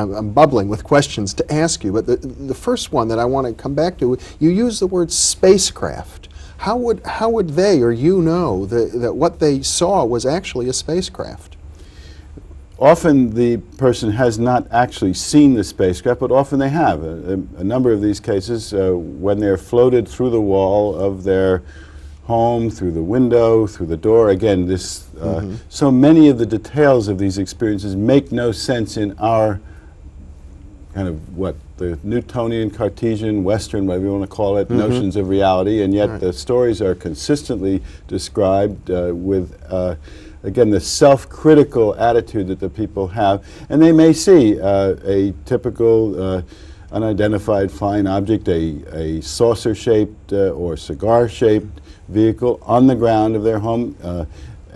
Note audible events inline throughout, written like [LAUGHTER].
I'm, I'm bubbling with questions to ask you, but the, the first one that I want to come back to, you use the word spacecraft. How would, how would they or you know that, that what they saw was actually a spacecraft? Often the person has not actually seen the spacecraft, but often they have. A, a number of these cases, uh, when they're floated through the wall of their home, through the window, through the door, again, this, uh, mm -hmm. so many of the details of these experiences make no sense in our kind of what the Newtonian, Cartesian, Western, whatever you want to call it, mm -hmm. notions of reality, and yet right. the stories are consistently described uh, with uh, again, the self-critical attitude that the people have, and they may see uh, a typical uh, unidentified flying object, a, a saucer-shaped uh, or cigar-shaped vehicle on the ground of their home, uh,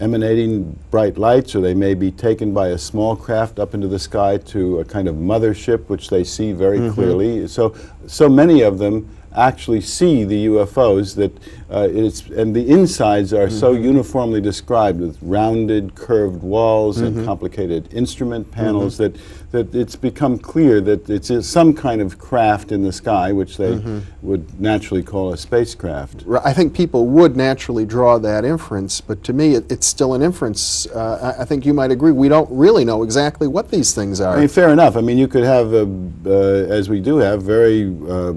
emanating bright lights, or they may be taken by a small craft up into the sky to a kind of mothership, which they see very mm -hmm. clearly. So, so many of them actually see the UFOs that uh, it's, and the insides are mm -hmm. so mm-hmm. uniformly described with rounded, curved walls mm -hmm. and mm-hmm. complicated instrument panels mm -hmm. that, that it's become clear that it's some kind of craft in the sky, which they mm-hmm. would naturally call a spacecraft. I think people would naturally draw that inference, but to me it, it's still an inference. Uh, I, I, think you might agree, we don't really know exactly what these things are. I mean, fair enough. I mean, you could have, a, uh, as we do have, very uh,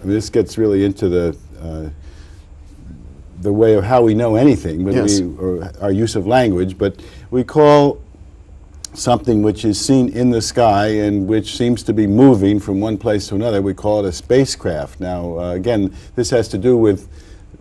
I mean, this gets really into the uh, the way of how we know anything, but yes. we, or our use of language. But we call something which is seen in the sky and which seems to be moving from one place to another. We call it a spacecraft. Now, uh, again, this has to do with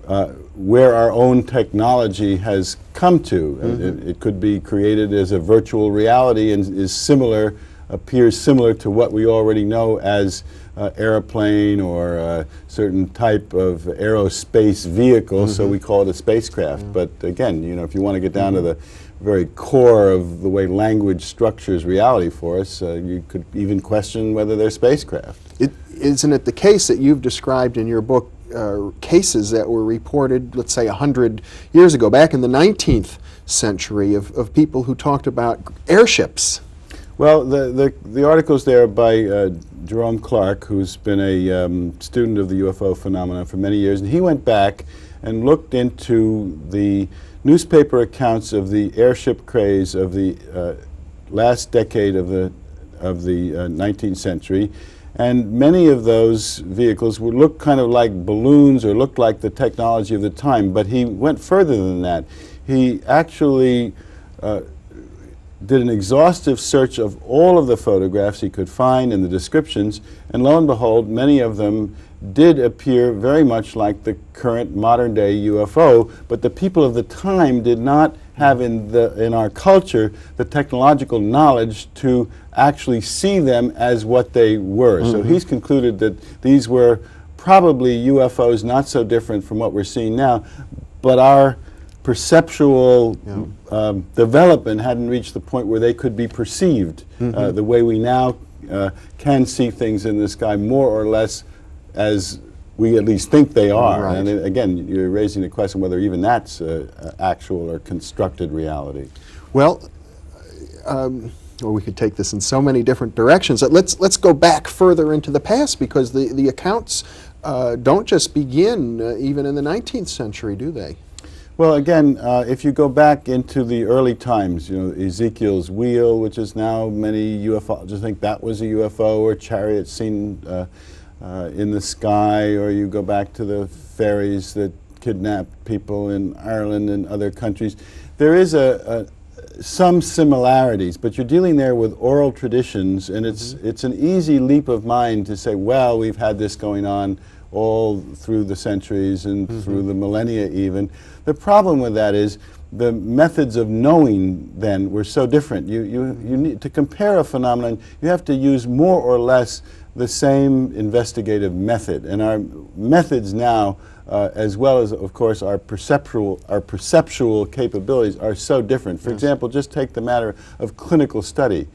uh, where our own technology has come to. Mm -hmm. it, it, could be created as a virtual reality and is similar, appears similar to what we already know as uh, airplane or a certain type of aerospace vehicle, mm -hmm. so mm-hmm. we call it a spacecraft. Mm -hmm. But again, you know, if you want to get down mm -hmm. to mm-hmm. the very core of the way language structures reality for us, uh, you could even question whether they're spacecraft. It, isn't it the case that you've described in your book uh, cases that were reported, let's say, 100 years ago, back in the 19th century, of, of people who talked about airships? Well, the, the, the articles there by uh, Jerome Clark, who's been a um, student of the UFO phenomenon for many years, and he went back and looked into the newspaper accounts of the airship craze of the uh, last decade of the, of the uh, 19th century. And many of those vehicles would look kind of like balloons or looked like the technology of the time, but he went further than that. He actually uh, did an exhaustive search of all of the photographs he could find and the descriptions, and lo and behold, many of them did appear very much like the current modern day UFO, but the people of the time did not have in, the, in our culture the technological knowledge to actually see them as what they were. Mm -hmm. So mm-hmm. he's concluded that these were probably UFOs not so different from what we're seeing now, but our perceptual yeah. um, development hadn't reached the point where they could be perceived mm -hmm. uh, the way we now uh, can see things in the sky more or less as we at least think they are. Right. And again, you're raising the question whether even that's uh, actual or constructed reality. Well, um, or we could take this in so many different directions. Let's let's go back further into the past because the the accounts uh, don't just begin uh, even in the 19th century, do they? Well, again, uh, if you go back into the early times, you know, Ezekiel's wheel, which is now many UFO, UFOs think that was a UFO, or chariot seen uh, uh, in the sky, or you go back to the fairies that kidnapped people in Ireland and other countries. There is a, a some similarities, but you're dealing there with oral traditions, and it's, mm -hmm. it's an easy leap of mind to say, well, we've had this going on all through the centuries and mm -hmm. through the millennia even. The problem with that is the methods of knowing then were so different. You, you, you need to compare a phenomenon, you have to use more or less the same investigative method. And our methods now, uh, as well as, of course, our perceptual, our perceptual capabilities are so different. For yes. example, just take the matter of clinical study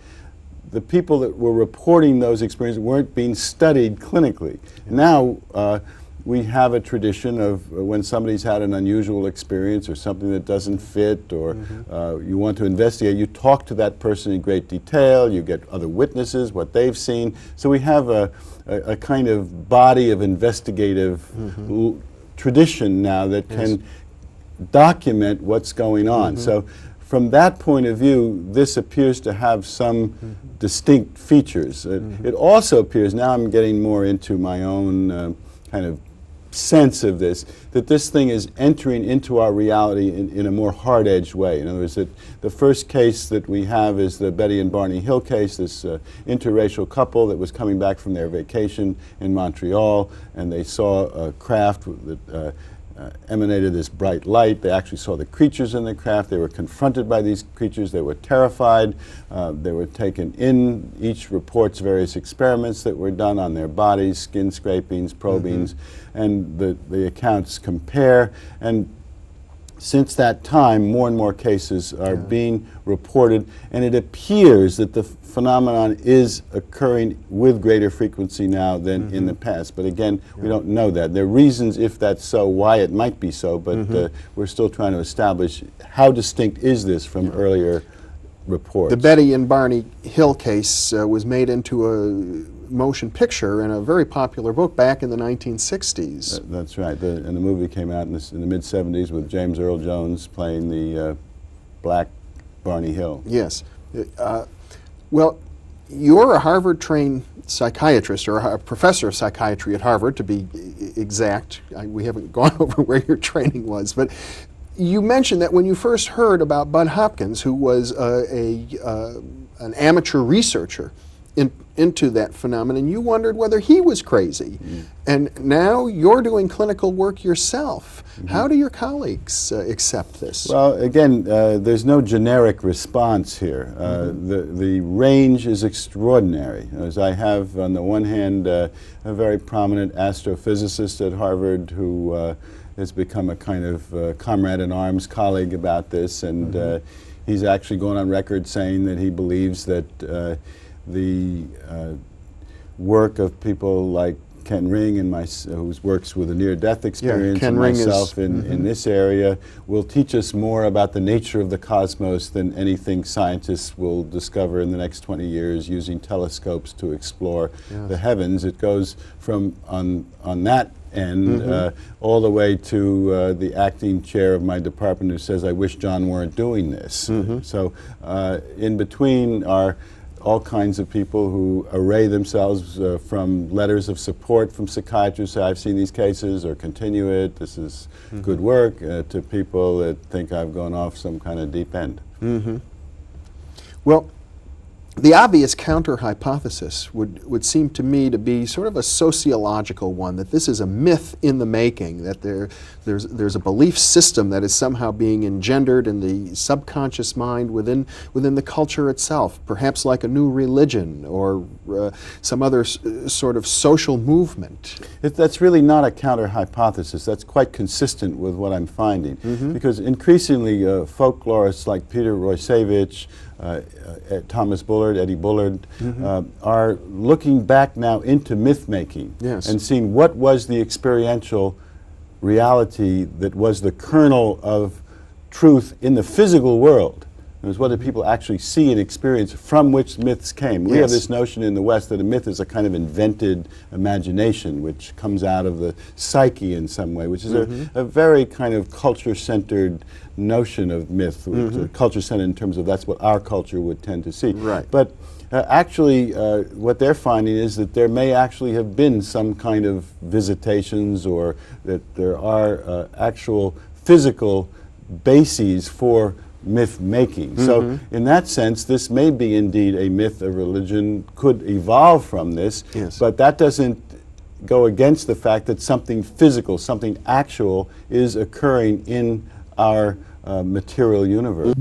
the people that were reporting those experiences weren't being studied clinically. Now, uh, we have a tradition of uh, when somebody's had an unusual experience or something that doesn't fit or uh, you want to investigate, you talk to that person in great detail, you get other witnesses, what they've seen. So we have a, a, a kind of body of investigative l- tradition now that can document what's going on. So from that point of view, this appears to have some distinct features. It, it also appears, now I'm getting more into my own uh, kind of sense of this, that this thing is entering into our reality in, in a more hard-edged way. In other words, that the first case that we have is the Betty and Barney Hill case, this uh, interracial couple that was coming back from their vacation in Montreal, and they saw a craft that uh, uh, emanated this bright light. They actually saw the creatures in the craft. They were confronted by these creatures. They were terrified. Uh, they were taken in. Each reports various experiments that were done on their bodies, skin scrapings, probings, and the, the accounts compare. And since that time, more and more cases are being reported, and it appears that the phenomenon is occurring with greater frequency now than in the past. But again, we don't know that. There are reasons, if that's so, why it might be so, but uh, we're still trying to establish how distinct is this from earlier reports. The Betty and Barney Hill case uh, was made into a motion picture and a very popular book back in the 1960s. Th- That's right. The, and the movie came out in, this, in the mid 70s with James Earl Jones playing the uh, black Barney Hill. Yes. Uh, well, you're a Harvard trained psychiatrist or a professor of psychiatry at Harvard, to be exact. I, we haven't [LAUGHS] gone over where your training was, but you mentioned that when you first heard about Bud Hopkins, who was uh, a, uh, an amateur researcher in, into that phenomenon, you wondered whether he was crazy. And now you're doing clinical work yourself. How do your colleagues uh, accept this? Well, again, uh, there's no generic response here. Uh, the, the range is extraordinary. As I have, on the one hand, uh, a very prominent astrophysicist at Harvard who uh, has become a kind of uh, comrade in arms colleague about this, and uh, he's actually gone on record saying that he believes that uh, the uh, work of people like Ken Ring and my, who works with a near-death experience, Ken and Ring is- myself in, in this area, will teach us more about the nature of the cosmos than anything scientists will discover in the next 20 years using telescopes to explore the heavens. It goes from on on that end uh, all the way to uh, the acting chair of my department who says, "I wish John weren't doing this." So uh, in between are all kinds of people who array themselves uh, from letters of support from psychiatrists, say, I've seen these cases, or continue it, this is good work, uh, to people that think I've gone off some kind of deep end. Well, the obvious counter hypothesis would, would seem to me to be sort of a sociological one that this is a myth in the making, that there, there's, there's a belief system that is somehow being engendered in the subconscious mind within, within the culture itself, perhaps like a new religion or uh, some other s- sort of social movement. It, that's really not a counter hypothesis. That's quite consistent with what I'm finding. Because increasingly, uh, folklorists like Peter Roysevich, uh, uh, Thomas Bullard, Eddie Bullard, uh, are looking back now into myth making Yes. and seeing what was the experiential reality that was the kernel of truth in the physical world. It was what did people actually see and experience from which myths came. We have this notion in the West that a myth is a kind of invented imagination which comes out of the psyche in some way, which is a, a very kind of culture centered notion of myth, culture centered in terms of that's what our culture would tend to see. Right. But uh, actually, uh, what they're finding is that there may actually have been some kind of visitations or that there are uh, actual physical bases for myth making. So, in that sense, this may be indeed a myth, a religion could evolve from this, Yes. but that doesn't go against the fact that something physical, something actual is occurring in our uh, material universe.